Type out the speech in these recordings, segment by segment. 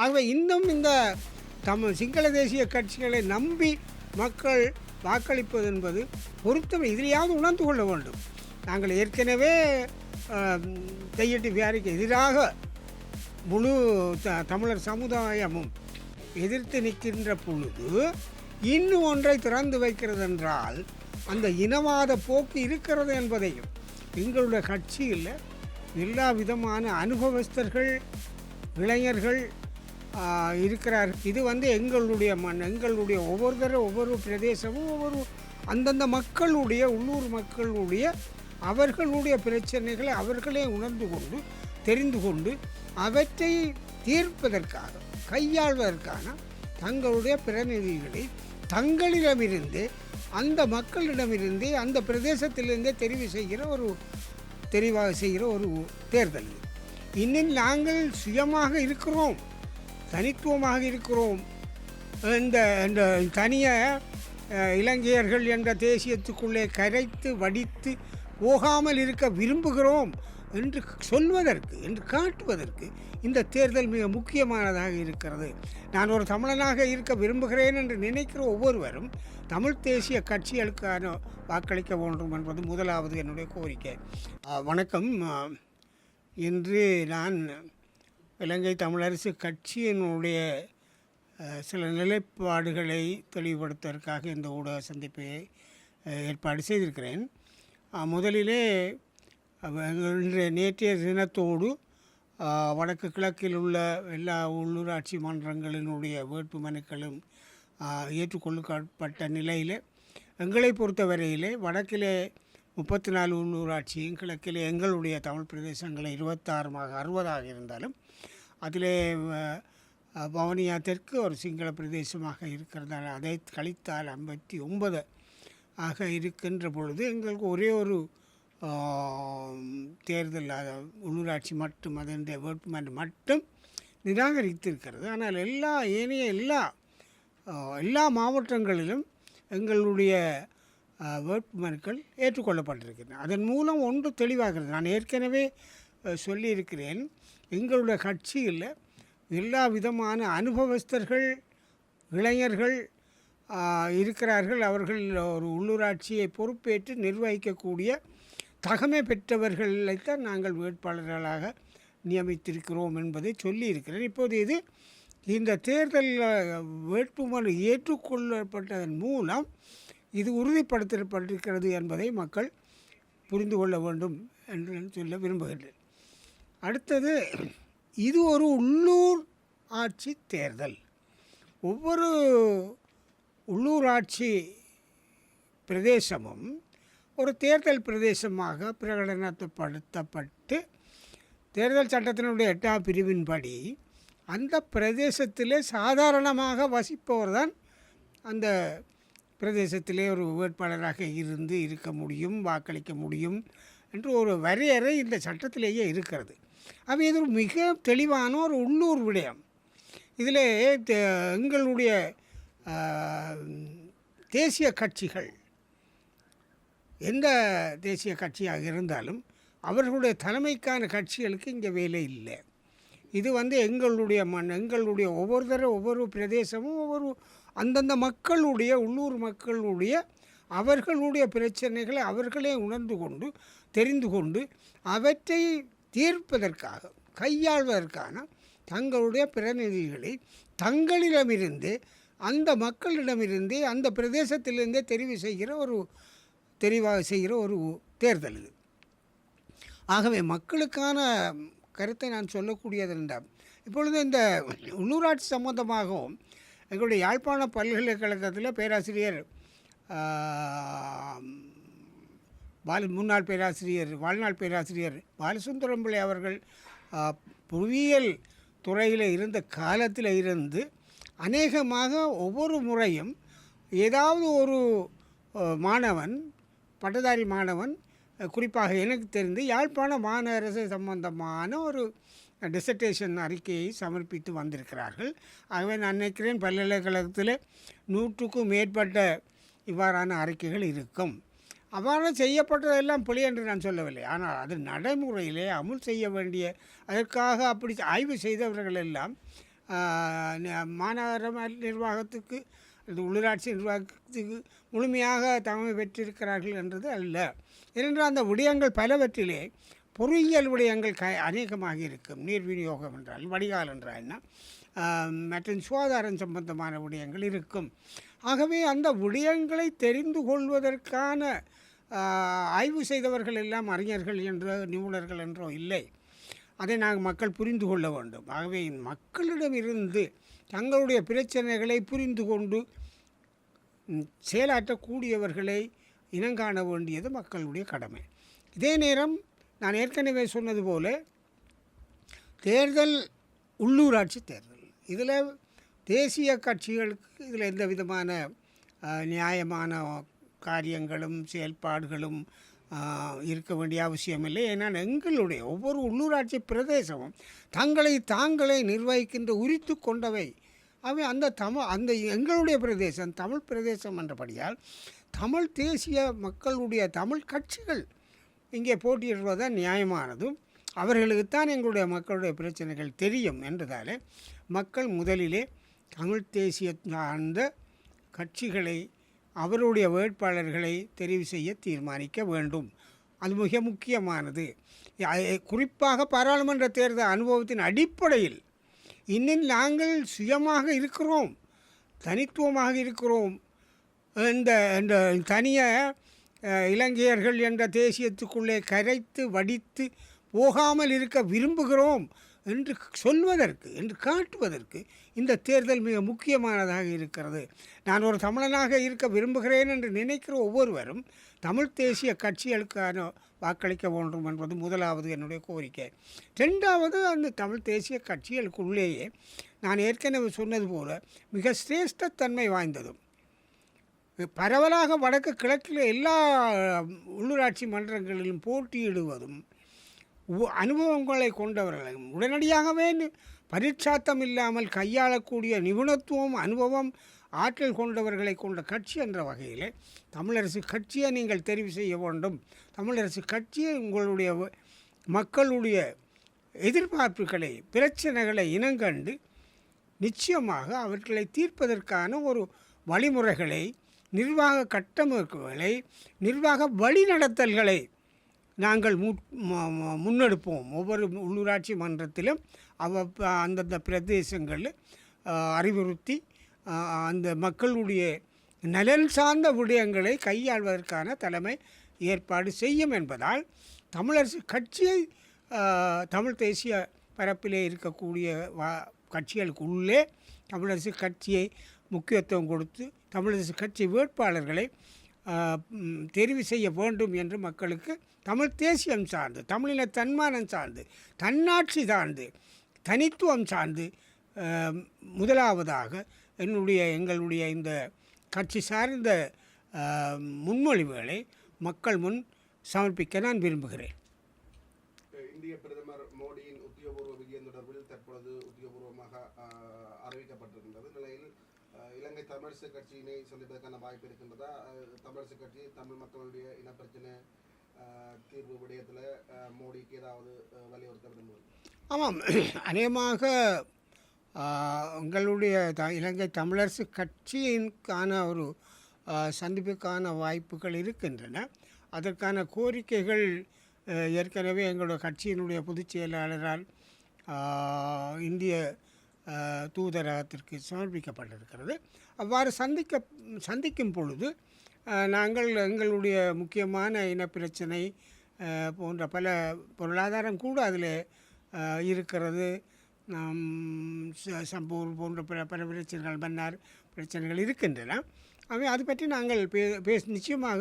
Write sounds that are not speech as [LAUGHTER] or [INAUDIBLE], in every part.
ஆகவே இன்னும் இந்த தம் சிங்கள தேசிய கட்சிகளை நம்பி மக்கள் வாக்களிப்பது என்பது பொருத்தம். இதிலையாவது உணர்ந்து கொள்ள வேண்டும். நாங்கள் ஏற்கனவே தையட்டி வியாரிக்கு எதிராக முழு த தமிழர் சமுதாயமும் எதிர்த்து நிற்கின்ற பொழுது இன்னும் ஒன்றை திறந்து வைக்கிறது என்றால் அந்த இனவாத போக்கு இருக்கிறது என்பதையும். எங்களுடைய கட்சியில் எல்லா விதமான அனுபவஸ்தர்கள் இளைஞர்கள் இருக்கிறார். இது வந்து எங்களுடைய மண் எங்களுடைய ஒவ்வொருத்தரும் ஒவ்வொரு பிரதேசமும் ஒவ்வொரு அந்தந்த மக்களுடைய உள்ளூர் மக்களுடைய அவர்களுடைய பிரச்சனைகளை அவர்களே உணர்ந்து கொண்டு தெரிந்து கொண்டு அவற்றை தீர்ப்பதற்காக கையாள்வதற்கான தங்களுடைய பிரதிநிதிகளை தங்களிடமிருந்து அந்த மக்களிடமிருந்தே அந்த பிரதேசத்திலிருந்தே தெரிவு செய்கிற ஒரு தெரிவாக செய்கிற ஒரு தேர்தல் இன்னும் நாங்கள் சுயமாக இருக்கிறோம். தனித்துவமாக இருக்கிறோம் இந்த இந்த தனிய இலங்கையர்கள் என்ற தேசியத்துக்குள்ளே கரைத்து வடித்து போகாமல் இருக்க விரும்புகிறோம் என்று சொல்வதற்கு என்று காட்டுவதற்கு இந்த தேர்தல் மிக முக்கியமானதாக இருக்கிறது. நான் ஒரு தமிழனாக இருக்க விரும்புகிறேன் என்று நினைக்கிற ஒவ்வொருவரும் தமிழ் தேசிய கட்சிகளுக்கான வாக்களிக்க வேண்டும் என்பது முதலாவது என்னுடைய கோரிக்கை. வணக்கம். இன்று நான் இலங்கை தமிழரசு கட்சியினுடைய சில நிலைப்பாடுகளை தெளிவுபடுத்துவதற்காக இந்த ஊடக சந்திப்பை ஏற்பாடு செய்திருக்கிறேன். முதலிலே இன்றைய நேற்றைய தினத்தோடு வடக்கு கிழக்கில் உள்ள எல்லா உள்ளூராட்சி மன்றங்களினுடைய வேட்பு மனுக்களும் ஏற்றுக்கொள்ளப்பட்ட நிலையில் எங்களை பொறுத்தவரையிலே வடக்கிலே முப்பத்தி நாலு உள்ளூராட்சியும் கிழக்கில் எங்களுடைய தமிழ் பிரதேசங்களை இருபத்தாறுமாக அறுபதாக இருந்தாலும் அதிலே பவனியா வவுனியா தெற்கு ஒரு சிங்கள பிரதேசமாக இருக்கிறதால் அதை கழித்தால் ஐம்பத்தி ஒன்பது ஆக இருக்கின்ற பொழுது எங்களுக்கு ஒரே ஒரு தேர்தல் உள்ளூராட்சி மட்டும் அதனுடைய வேட்புமனு மட்டும் நிராகரித்திருக்கிறது. ஆனால் எல்லா ஏனைய எல்லா எல்லா மாவட்டங்களிலும் எங்களுடைய வேட்புமனுக்கள் ஏற்றுக்கொள்ளப்பட்டிருக்கின்றன அதன் மூலம் ஒன்று தெளிவாகிறது. நான் ஏற்கனவே சொல்லியிருக்கிறேன். எங்களுடைய கட்சியில் எல்லா விதமான அனுபவஸ்தர்கள் இளைஞர்கள் இருக்கிறார்கள். அவர்கள் ஒரு உள்ளூராட்சியை பொறுப்பேற்று நிர்வகிக்கக்கூடிய தகமை பெற்றவர்களைத்தான் நாங்கள் வேட்பாளர்களாக நியமித்திருக்கிறோம் என்பதை சொல்லியிருக்கிறேன். இப்போது இது இந்த தேர்தல் வேட்புமனு ஏற்றுக்கொள்ளப்பட்டதன் மூலம் இது உறுதிப்படுத்தப்பட்டிருக்கிறது என்பதை மக்கள் புரிந்து கொள்ள வேண்டும் என்று நான் சொல்ல விரும்புகின்றேன். அடுத்தது இது ஒரு உள்ளூர் ஆட்சி தேர்தல். ஒவ்வொரு உள்ளூராட்சி பிரதேசமும் ஒரு தேர்தல் பிரதேசமாக பிரகடனப்படுத்தப்பட்டு தேர்தல் சட்டத்தினுடைய எட்டாம் பிரிவின்படி அந்த பிரதேசத்தில் சாதாரணமாக வசிப்பவர் தான் அந்த பிரதேசத்திலே ஒரு வேட்பாளராக இருந்து இருக்க முடியும் வாக்களிக்க முடியும் என்று ஒரு வரையறை இந்த சட்டத்திலேயே இருக்கிறது. அவை இது ஒரு மிக தெளிவான ஒரு உள்ளூர் விடயம். இதில் எங்களுடைய தேசிய கட்சிகள் எந்த தேசிய கட்சியாக இருந்தாலும் அவர்களுடைய தலைமைக்கான கட்சிகளுக்கு இங்கே வேலை இல்லை. இது வந்து எங்களுடைய மண் எங்களுடைய ஒவ்வொருத்தரும் ஒவ்வொரு பிரதேசமும் ஒவ்வொரு அந்தந்த மக்களுடைய உள்ளூர் மக்களுடைய அவர்களுடைய பிரச்சனைகளை அவர்களே உணர்ந்து கொண்டு தெரிந்து கொண்டு அவற்றை தீர்ப்பதற்காக கையாள்வதற்கான தங்களுடைய பிரதிநிதிகளை தங்களிடமிருந்து அந்த மக்களிடமிருந்தே அந்த பிரதேசத்திலிருந்தே தெரிவு செய்கிற ஒரு தெரிவாக செய்கிற ஒரு தேர்தல் இது. ஆகவே மக்களுக்கான கருத்தை நான் சொல்லக்கூடியது என்றால் இப்பொழுது இந்த உள்ளூராட்சி சம்பந்தமாகவும் எங்களுடைய யாழ்ப்பாண பல்கலைக்கழகத்தில் பேராசிரியர் பால முன்னாள் பேராசிரியர் வாழ்நாள் பேராசிரியர் பாலசுந்தரம் பிள்ளை அவர்கள் புவியியல் துறையில் இருந்த காலத்தில் இருந்து அநேகமாக ஒவ்வொரு முறையும் ஏதாவது ஒரு மாணவன் பட்டதாரி மாணவன் குறிப்பாக எனக்கு தெரிந்து யாழ்ப்பாண மாநகரசு சம்பந்தமான ஒரு டிசர்டேஷன் அறிக்கையை சமர்ப்பித்து வந்திருக்கிறார்கள். ஆகவே நான் நினைக்கிறேன் பல்கலைக்கழகத்தில் நூற்றுக்கும் மேற்பட்ட இவ்வாறான அறிக்கைகள் இருக்கும். அவ்வாறு செய்யப்பட்டதெல்லாம் பிழை என்று நான் சொல்லவில்லை. ஆனால் அது நடைமுறையிலே அமுல் செய்ய வேண்டிய அதற்காக அப்படி ஆய்வு செய்தவர்கள் எல்லாம் மாநகர நிர்வாகத்துக்கு அல்லது உள்ளூராட்சி நிர்வாகத்துக்கு முழுமையாக தலைமை பெற்றிருக்கிறார்கள் என்றது அல்ல. ஏனென்றால் அந்த விடயங்கள் பலவற்றிலே பொறியியல் விடயங்கள் க அநேகமாக இருக்கும். நீர் விநியோகம் என்றால் வடிகால் என்றால் என்ன மற்றும் சுகாதாரம் சம்பந்தமான விடயங்கள் இருக்கும். ஆகவே அந்த விடயங்களை தெரிந்து கொள்வதற்கான ஆய்வு செய்தவர்கள் எல்லாம் அறிஞர்கள் என்றோ நிபுணர்கள் என்றோ இல்லை. அதை நாங்கள் மக்கள் புரிந்து கொள்ள வேண்டும். ஆகவே மக்களிடமிருந்து தங்களுடைய பிரச்சனைகளை புரிந்து கொண்டு செயலாற்றக்கூடியவர்களை இனங்காண வேண்டியது மக்களுடைய கடமை. இதே நேரம் நான் ஏற்கனவே சொன்னது போல தேர்தல் உள்ளூராட்சி தேர்தல். இதில் தேசிய கட்சிகளுக்கு இதில் எந்த விதமான நியாயமான காரியங்களும் செயல்பாடுகளும் இருக்க வேண்டிய அவசியமில்லை ஏன்னால் எங்களுடைய ஒவ்வொரு உள்ளூராட்சி பிரதேசமும் தங்களை தாங்களே நிர்வகிக்கின்ற உரித்து கொண்டவை. அவை அந்த தமிழ் அந்த எங்களுடைய பிரதேசம் தமிழ் பிரதேசம் என்றபடியால் தமிழ் தேசிய மக்களுடைய தமிழ் கட்சிகள் இங்கே போட்டியிடுவதுதான் நியாயமானதும் அவர்களுக்குத்தான் எங்களுடைய மக்களுடைய பிரச்சனைகள் தெரியும் என்றதாலே மக்கள் முதலிலே தமிழ் தேசிய சார்ந்த கட்சிகளை அவருடைய வேட்பாளர்களை தெரிவு செய்ய தீர்மானிக்க வேண்டும். அது மிக முக்கியமானது. குறிப்பாக பாராளுமன்ற தேர்தல் அனுபவத்தின் அடிப்படையில் இன்னும் நாங்கள் சுயமாக இருக்கிறோம் தனித்துவமாக இருக்கிறோம். இந்த தனியை இலங்கையர்கள் என்ற தேசியத்துக்குள்ளே கரைத்து வடித்து போகாமல் இருக்க விரும்புகிறோம் என்று சொல்வதற்கு என்று காட்டுவதற்கு இந்த தேர்தல் மிக முக்கியமானதாக இருக்கிறது. நான் ஒரு தமிழனாக இருக்க விரும்புகிறேன் என்று நினைக்கிற ஒவ்வொருவரும் தமிழ் தேசிய கட்சிகளுக்கான வாக்களிக்க வேண்டும் என்பது முதலாவது என்னுடைய கோரிக்கை. ரெண்டாவது அந்த தமிழ் தேசிய கட்சிகளுக்குள்ளேயே நான் ஏற்கனவே சொன்னது போல மிக சிரேஷ்டத்தன்மை வாய்ந்ததும் பரவலாக வடக்கு கிழக்கில் எல்லா உள்ளூராட்சி மன்றங்களிலும் போட்டியிடுவதும் உ- அனுபவங்களை கொண்டவர்களும் உடனடியாகவே நி- பரீட்சாத்தம் இல்லாமல் கையாளக்கூடிய நிபுணத்துவம் அனுபவம் ஆற்றல் கொண்டவர்களை கொண்ட கட்சி என்ற வகையில் தமிழரசு கட்சியை நீங்கள் தெரிவு செய்ய வேண்டும். தமிழரசு கட்சியை உங்களுடைய மக்களுடைய எதிர்பார்ப்புகளை பிரச்சனைகளை இனங்கண்டு நிச்சயமாக அவர்களை தீர்ப்பதற்கான ஒரு வழிமுறைகளை நிர்வாக கட்டமைப்புகளை நிர்வாக வழிநடத்தல்களை நாங்கள் மு- முன்னெடுப்போம். ஒவ்வொரு உள்ளூராட்சி மன்றத்திலும் அவ அந்தந்த பிரதேசங்களில் அறிவுறுத்தி அந்த மக்களுடைய நலன் சார்ந்த விடயங்களை கையாள்வதற்கான தலைமை ஏற்பாடு செய்யும் என்பதால் தமிழரசு கட்சியை தமிழ் தேசிய பரப்பிலே இருக்கக்கூடிய வா கட்சிகளுக்குள்ளே தமிழரசு கட்சியை முக்கியத்துவம் கொடுத்து தமிழரசு கட்சி வேட்பாளர்களை தெரிவு செய்ய வேண்டும் என்று மக்களுக்கு தமிழ் தேசியம் சார்ந்து தமிழின தன்மானம் சார்ந்து தன்னாட்சி சார்ந்து தனித்துவம் சார்ந்து முதலாவதாக என்னுடைய எங்களுடைய இந்த கட்சி சார்ந்த முன்மொழிவுகளை மக்கள் முன் சமர்ப்பிக்க நான் விரும்புகிறேன் இந்திய பிரதமர் மோடியின் உத்தியோகபூர்வ விஜயம் தொடர்பில் தற்பொழுது உத்தியோகபூர்வமாக ஆஹ், அறிவிக்கப்பட்டிருக்கின்றது நிலையில் ஆஹ், இலங்கை தமிழரசு கட்சியினை சந்திப்பதற்கான வாய்ப்பு இருக்கின்றதா? ஆஹ், தமிழரசு கட்சி தமிழ் மக்களுடைய இனப்பிரச்சனை தீர்வு விடயத்தில் மோடிக்கு ஏதாவது வலியுறுத்த விரும்புவது ஆமாம். [CLEARS THROAT] அநேகமாக உங்களுடைய த இலங்கை தமிழரசு கட்சியின்கான ஒரு சந்திப்புக்கான வாய்ப்புகள் இருக்கின்றன. அதற்கான கோரிக்கைகள் ஏற்கனவே எங்களுடைய கட்சியினுடைய பொதுச் செயலாளரால் இந்திய தூதரகத்திற்கு சமர்ப்பிக்கப்பட்டிருக்கிறது. அவ்வாறு சந்திக்க சந்திக்கும் பொழுது நாங்கள் எங்களுடைய முக்கியமான இனப்பிரச்சனை போன்ற பல பொருளாதாரம் கூட அதில் இருக்கிறது. நாம் சம்பூர் போன்ற பல பல பிரச்சனைகள் மன்னார் பிரச்சனைகள் இருக்கின்றன. அவை அது பற்றி நாங்கள் பே பேச நிச்சயமாக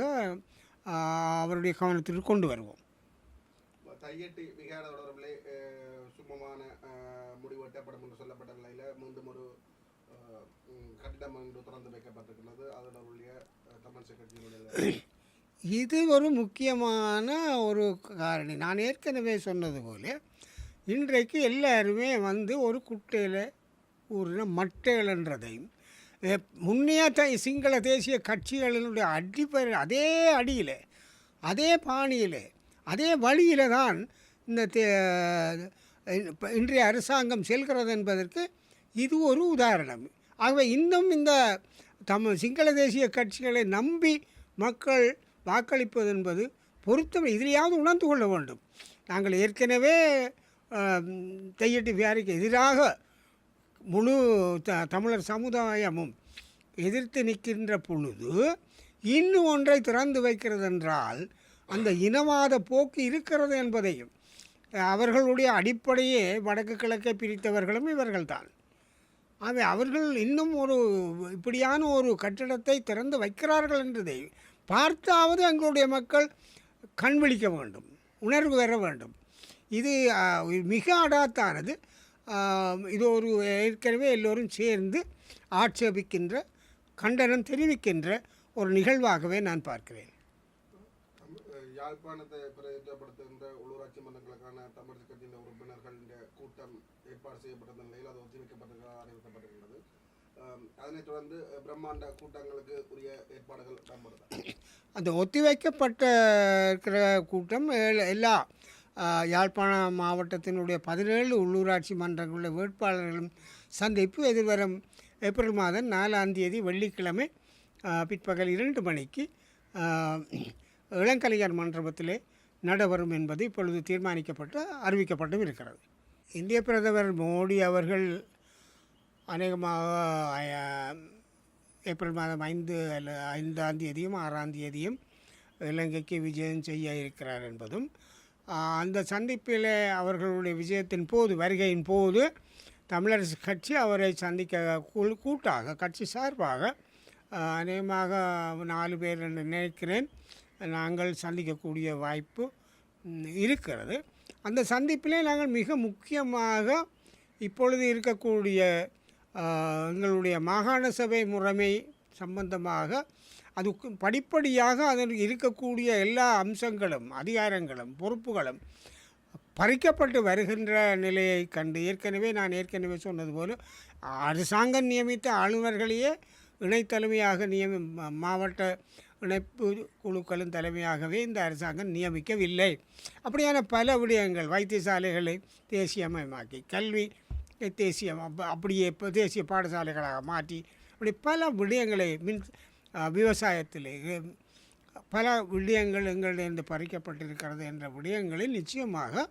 அவருடைய கவனத்திற்கு கொண்டு வருவோம். தையட்டி விகார தொடர்பிலே சுமமான முடிவு எட்டப்படும் என்று சொல்லப்பட்ட நிலையில் மீண்டும் ஒரு ஆஹ், திறந்து வைக்கப்பட்டிருக்கிறது. [COUGHS] இது ஒரு முக்கியமான ஒரு காரணி. நான் ஏற்கனவே சொன்னது போல இன்றைக்கு எல்லாருமே வந்து ஒரு குட்டையில் ஊரின மட்டைகள்ன்றதையும் த சிங்கள தேசிய கட்சிகளினுடைய அடிப்படை அதே அடியில் அதே பாணியில் அதே வழியில் தான் இந்த தே இன்றைய அரசாங்கம் செல்கிறது என்பதற்கு இது ஒரு உதாரணம். ஆகவே இன்னும் இந்த தம் சிங்கள தேசிய கட்சிகளை நம்பி மக்கள் வாக்களிப்பது என்பது பொருத்தம். இதிலையாவது உணர்ந்து கொள்ள வேண்டும். நாங்கள் ஏற்கனவே தையட்டி வியாரிக்கு எதிராக முழு த தமிழர் சமுதாயமும் எதிர்த்து நிற்கின்ற பொழுது இன்னும் ஒன்றை திறந்து வைக்கிறது என்றால் அந்த இனவாத போக்கு இருக்கிறது என்பதையும் அவர்களுடைய அடிப்படையே வடக்கு கிழக்கை பிரித்தவர்களும் இவர்கள்தான். அதை அவர்கள் இன்னும் ஒரு இப்படியான ஒரு கட்டிடத்தை திறந்து வைக்கிறார்கள் என்றதை பார்த்தாவது எங்களுடைய மக்கள் கண் விழிக்க வேண்டும் உணர்வு பெற வேண்டும். இது மிக அடாத்தானது. இது ஒரு ஏற்கனவே எல்லோரும் சேர்ந்து ஆட்சேபிக்கின்ற கண்டனம் தெரிவிக்கின்ற ஒரு நிகழ்வாகவே நான் பார்க்கிறேன். யாழ்ப்பாணத்தை பிரதிநிதித்துவப்படுத்துகின்ற உள்ளூராட்சி மன்றங்களுக்கான தமிழ் கட்சியின் உறுப்பினர்களின் கூட்டம் ஏற்பாடு செய்யப்பட்ட நிலையில் அது ஒத்திவைக்கப்பட்டிருக்கிறதா அறிவிக்கப்பட்டிருக்கிறது. அதனைத் தொடர்ந்து பிரம்மாண்ட கூட்டங்களுக்கு உரிய ஏற்பாடுகள் இடம்பெறுதா அந்த ஒத்திவைக்கப்பட்ட இருக்கிற கூட்டம் எல்லா யாழ்ப்பாண மாவட்டத்தினுடைய பதினேழு உள்ளூராட்சி மன்றங்களுடைய வேட்பாளர்களும் சந்திப்பு எதிர்வரும் ஏப்ரல் மாதம் நாலாம் தேதி வெள்ளிக்கிழமை பிற்பகல் இரண்டு மணிக்கு இளங்கலைஞர் மண்டபத்திலே நடைபெறும் என்பது இப்பொழுது தீர்மானிக்கப்பட்டு அறிவிக்கப்பட்டும் இருக்கிறது. இந்திய பிரதமர் மோடி அவர்கள் அநேகமாக ஏப்ரல் மாதம் ஐந்து அல்ல ஐந்தாம் தேதியும் ஆறாம் தேதியும் இலங்கைக்கு விஜயம் செய்ய இருக்கிறார் என்பதும் அந்த சந்திப்பில் அவர்களுடைய விஜயத்தின் போது வருகையின் போது தமிழரசு கட்சி அவரை சந்திக்க கூ- கூட்டாக கட்சி சார்பாக அநேகமாக நாலு பேர் என்று நினைக்கிறேன். நாங்கள் சந்திக்கக்கூடிய வாய்ப்பு இருக்கிறது. அந்த சந்திப்பிலே நாங்கள் மிக முக்கியமாக இப்பொழுது இருக்கக்கூடிய எங்களுடைய மாகாண சபை முறைமை சம்பந்தமாக அதுக்கு படிப்படியாக அதில் இருக்கக்கூடிய எல்லா அம்சங்களும் அதிகாரங்களும் பொறுப்புகளும் பறிக்கப்பட்டு வருகின்ற நிலையை கண்டு ஏற்கனவே நான் ஏற்கனவே சொன்னது போல அரசாங்கம் நியமித்த ஆளுநர்களையே இணைத்தலைமையாக நியமி மாவட்ட இணைப்பு குழுக்களும் தலைமையாகவே இந்த அரசாங்கம் நியமிக்கவில்லை. அப்படியான பல விடயங்கள் வைத்தியசாலைகளை தேசியமயமாக்கி கல்வி தேசியம் அப்படியே இப்போ தேசிய பாடசாலைகளாக மாற்றி அப்படி பல விடயங்களை மின் விவசாயத்தில் விவசாயத்திலே பல விடயங்கள் எங்களிடம் பறிக்கப்பட்டிருக்கிறது என்ற விடயங்களில் நிச்சயமாக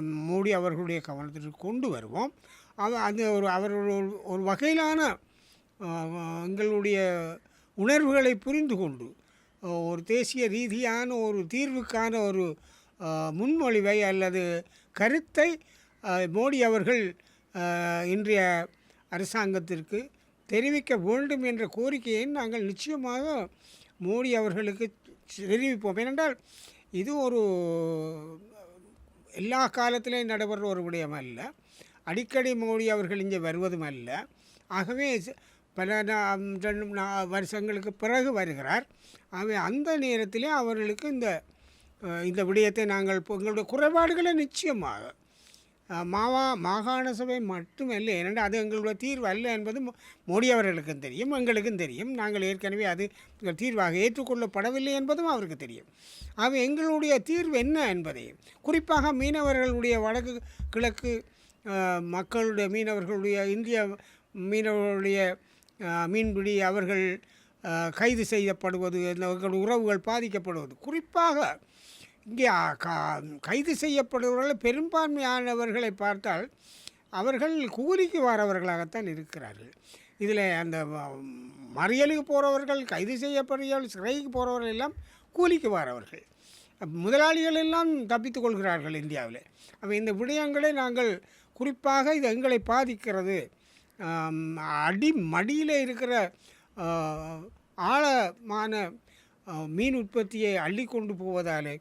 மோடி அவர்களுடைய கவனத்திற்கு கொண்டு வருவோம். அவ அது ஒரு அவர்கள் ஒரு- ஒரு வகையிலான எங்களுடைய உணர்வுகளை புரிந்து கொண்டு ஒரு தேசிய ரீதியான ஒரு தீர்வுக்கான ஒரு முன்மொழிவை அல்லது கருத்தை மோடி அவர்கள் இன்றைய அரசாங்கத்திற்கு தெரிவிக்க வேண்டும் என்ற கோரிக்கையை நாங்கள் நிச்சயமாக மோடி அவர்களுக்கு தெரிவிப்போம். ஏனென்றால் இது ஒரு எல்லா காலத்திலையும் நடைபெற ஒரு விடயம் அல்ல. அடிக்கடி மோடி அவர்கள் இங்கே வருவதும் அல்ல. ஆகவே பல ரெண்டு வருஷங்களுக்கு பிறகு வருகிறார். ஆகவே அந்த நேரத்திலே அவர்களுக்கு இந்த இந்த விடயத்தை நாங்கள் இப்போ எங்களுடைய குறைபாடுகளை நிச்சயமாக. மாவா மாகாண சபை மட்டுமல்ல ஏனென்றால் அது எங்களுடைய தீர்வு அல்ல என்பது மோடி அவர்களுக்கும் தெரியும் எங்களுக்கும் தெரியும். நாங்கள் ஏற்கனவே அது தீர்வாக ஏற்றுக்கொள்ளப்படவில்லை என்பதும் அவருக்கு தெரியும். ஆக எங்களுடைய தீர்வு என்ன என்பதையும் குறிப்பாக மீனவர்களுடைய வடக்கு கிழக்கு மக்களுடைய மீனவர்களுடைய இந்திய மீனவர்களுடைய மீன்பிடி அவர்கள் கைது செய்யப்படுவது அவர்கள் உறவுகள் பாதிக்கப்படுவது. குறிப்பாக இங்கே கைது செய்யப்படுபவர்கள் பெரும்பான்மையானவர்களை பார்த்தால் அவர்கள் கூலிக்கு வரவர்களாகத்தான் இருக்கிறார்கள். இதில் அந்த மறியலுக்கு போகிறவர்கள் கைது செய்யப்படுகிறவர்கள் சிறைக்கு போகிறவர்கள் எல்லாம் கூலிக்கு வரவர்கள். முதலாளிகள் எல்லாம் தப்பித்துக் கொள்கிறார்கள் இந்தியாவில். அப்போ இந்த விடயங்களை நாங்கள் குறிப்பாக இது எங்களை பாதிக்கிறது. அடி மடியில் இருக்கிற ஆழமான மீன் உற்பத்தியை அள்ளி கொண்டு போவதாலே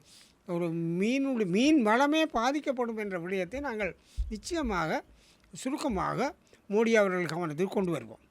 ஒரு மீனுடைய மீன் வளமே பாதிக்கப்படும் என்ற விடயத்தை நாங்கள் நிச்சயமாக சுருக்கமாக மோடி அவர்கள் கவனத்தில் கொண்டு வருவோம்.